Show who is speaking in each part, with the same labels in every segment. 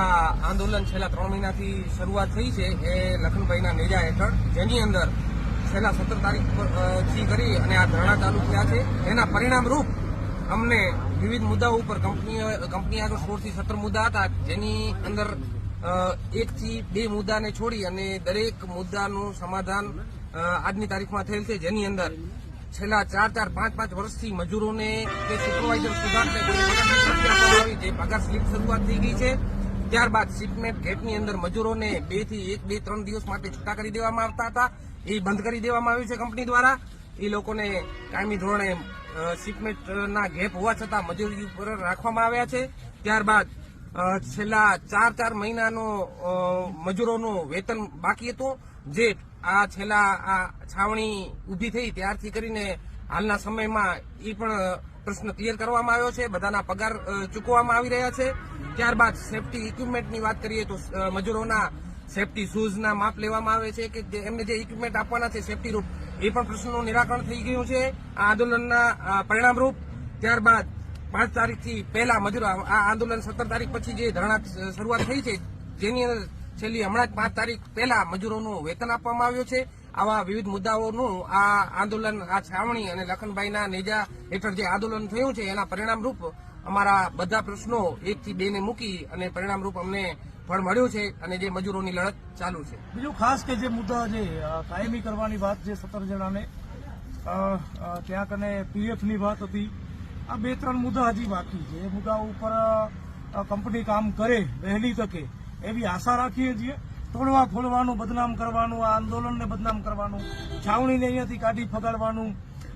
Speaker 1: આ આંદોલન છેલ્લા ત્રણ મહિનાથી શરૂઆત થઈ છે એ લખનભાઈના નેજા હેઠળ, જેની અંદર છેલ્લા સત્તર તારીખથી કરી અને આ ધરણા ચાલુ થયા છે. એના પરિણામ રૂપ અમને વિવિધ મુદ્દાઓ ઉપર કંપની કંપની આગળ સોળથી સત્તર મુદ્દા હતા, જેની અંદર એકથી બે મુદ્દાને છોડી અને દરેક મુદ્દાનું સમાધાન આજની તારીખમાં થયેલ છે. જેની અંદર છેલ્લા ચાર ચાર, પાંચ પાંચ વર્ષથી મજૂરોને કે સુપરવાઇઝર સુધારને જે પગાર સ્લીપ શરૂઆત થઈ ગઈ છે. ત્યારબાદ શિપમેન્ટ ગેટની અંદર મજૂરોને બેથી એક, બે, ત્રણ દિવસ માટે છૂટા કરી દેવામાં આવતા હતા. એ બંધ કરી દેવામાં આવ્યું છે કંપની દ્વારા. એ લોકોને કાયમી ધોરણે શિપમેન્ટના ગેપ હોવા છતાં મજૂરી ઉપર રાખવામાં આવ્યા છે. ત્યારબાદ છેલ્લા ચાર ચાર મહિનાનો મજૂરોનું વેતન બાકી હતું. જે આ છેલ્લા, આ છાવણી ઊભી થઈ ત્યારથી કરીને હાલના સમયમાં એ પણ પ્રશ્ન ક્લિયર કરવામાં આવ્યો છે. બધાના પગાર ચૂકવવામાં આવી રહ્યા છે. ત્યારબાદ સેફટી ઇક્વિપમેન્ટની વાત કરીએ તો મજૂરોના સેફટી શૂઝના માપ લેવામાં આવે છે કે એમને જે ઇક્વિપમેન્ટ આપવાના છે સેફટી રૂપ એ પણ પ્રશ્નનું નિરાકરણ થઈ ગયું છે. આ આંદોલનના પરિણામરૂપ ત્યારબાદ પાંચ તારીખથી પહેલા મજૂરો, આ આંદોલન સત્તર તારીખ પછી જે ધરણા શરૂઆત થઈ છે, જેની અંદર છેલ્લી હમણાં જ પાંચ તારીખ પહેલા મજૂરોનું વેતન આપવામાં આવ્યું છે. આવા વિવિધ મુદ્દાઓનું આ આંદોલન, આ છાવણી અને લખનભાઈના નેજા હેઠળ જે આંદોલન થયું છે, એના પરિણામરૂપ અમારા બધા પ્રશ્નો એકથી બેને મૂકી અને પરિણામરૂપ અમને ફળ મળ્યું છે અને જે મજૂરોની લડત ચાલુ છે.
Speaker 2: બીજું ખાસ કે જે મુદ્દા જે કાયમી કરવાની વાત જે સત્તર જણાને ત્યાં કને પીએફની વાત હતી. આ બે ત્રણ મુદ્દા હજી બાકી છે. એ મુદ્દા ઉપર કંપની કામ કરે, વહેલી તકે, એવી આશા રાખીએ છીએ. તોડવા, ફોડવાનું, બદનામ કરવાનું, આ આંદોલનને બદનામ કરવાનું, છાવણીને અહીંયાથી કાઢી ફગાડવાનું.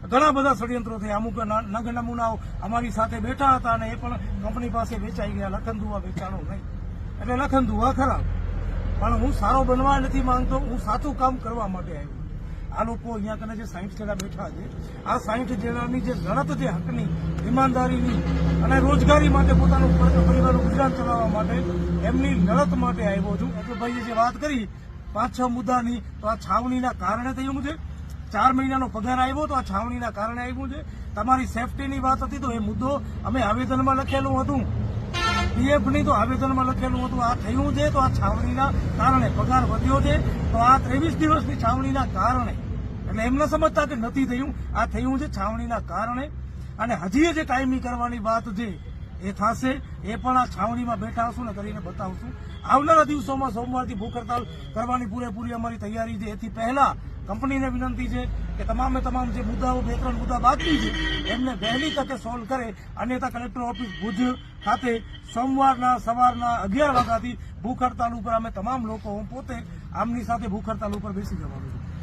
Speaker 2: ઘણા બધા ષડયંત્રો થયા. અમુક નગ નમૂનાઓ અમારી સાથે બેઠા હતા અને એ પણ કંપની પાસે વેચાઈ ગયા. લખન દુવા વેચાણો નહીં. એટલે લખન દુવા ખરાબ. પણ હું સારો બનવા નથી માંગતો. હું સાચું કામ કરવા માટે આવ્યો. આ લોકો અહીંયા કને જે સાહીઠ જેડા બેઠા છે, આ સાહીઠ જેડાની જે લડત છે હકની, ઈમાનદારીની અને રોજગારી માટે પોતાનું પર- પરિવારનું ગુજરાન ચલાવવા માટે, એમની લડત માટે આવ્યો છું. એટલે ભાઈએ જે વાત કરી પાંચ છ મુદ્દાની, તો આ છાવણીના કારણે થયું છે. ચાર મહિનાનો પગાર આવ્યો તો આ છાવણીના કારણે આવ્યું છે. તમારી સેફટીની વાત હતી તો એ મુદ્દો અમે આવેદનમાં લખેલું હતું. પીએફની તો આવેદનમાં લખેલું હતું, આ થયું છે, તો આ છાવણીના કારણે પગાર વધ્યો છે. તો આ ત્રેવીસ દિવસની છાવણીના કારણે એટલે એમ ન સમજતા કે નથી થયું. આ થયું છે છાવણીના કારણે. અને હજી જે કાયમી કરવાની વાત છે એ થશે, એ પણ આ છાવણીમાં બેઠા હશું ને કરીને બતાવશું. આવનારા દિવસોમાં સોમવારથી ભૂખ હડતાલ કરવાની પૂરેપૂરી અમારી તૈયારી છે. એથી પહેલા કંપનીને વિનંતી છે કે તમામે તમામ જે મુદ્દાઓ, બે ત્રણ મુદ્દા બાકી છે, એમને વહેલી તકે સોલ્વ કરે. અન્યથા કલેક્ટર ઓફિસ ભુજ ખાતે સોમવારના સવારના અગિયાર વાગ્યાથી ભૂખ હડતાલ ઉપર અમે તમામ લોકો, હું પોતે આમની સાથે ભૂખ હડતાલ ઉપર બેસી જવાનું છું.